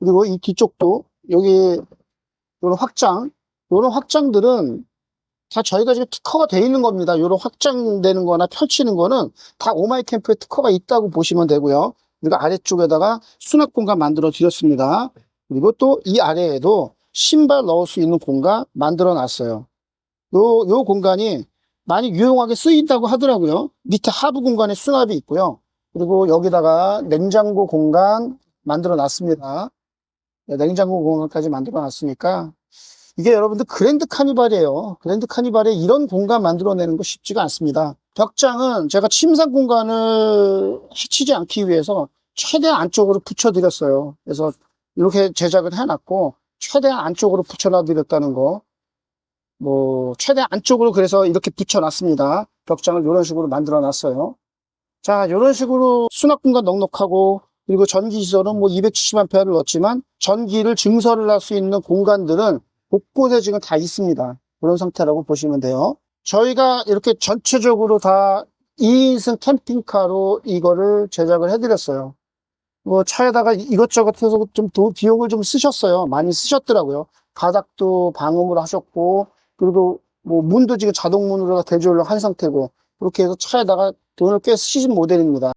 그리고 이 뒤쪽도 여기 이런 확장, 이런 확장들은 다 저희가 지금 특허가 돼 있는 겁니다. 이런 확장되는 거나 펼치는 거는 다 오마이 캠프에 특허가 있다고 보시면 되고요. 그리고 아래쪽에다가 수납 공간 만들어 드렸습니다. 그리고 또 이 아래에도 신발 넣을 수 있는 공간 만들어 놨어요. 요, 요 공간이 많이 유용하게 쓰인다고 하더라고요. 밑에 하부 공간에 수납이 있고요. 그리고 여기다가 냉장고 공간 만들어 놨습니다. 네, 냉장고 공간까지 만들어 놨으니까 이게 여러분들 그랜드 카니발이에요. 그랜드 카니발에 이런 공간 만들어내는 거 쉽지가 않습니다. 벽장은 제가 침상 공간을 해치지 않기 위해서 최대한 안쪽으로 붙여드렸어요. 그래서 이렇게 제작을 해놨고 최대한 안쪽으로 붙여놔드렸다는 거. 뭐 최대한 안쪽으로 그래서 이렇게 붙여놨습니다. 벽장을 이런 식으로 만들어놨어요. 자, 이런 식으로 수납 공간 넉넉하고 그리고 전기 시설은 뭐 270A를 넣었지만 전기를 증설을 할 수 있는 공간들은 곳곳에 지금 다 있습니다. 그런 상태라고 보시면 돼요. 저희가 이렇게 전체적으로 다 2인승 캠핑카로 이거를 제작을 해드렸어요. 뭐 차에다가 이것저것 해서 좀 도- 비용을 좀 쓰셨어요. 많이 쓰셨더라고요. 바닥도 방음을 하셨고 그리고 뭐 문도 지금 자동문으로 다 대조를 한 상태고 그렇게 해서 차에다가 돈을 꽤 쓰신 모델입니다.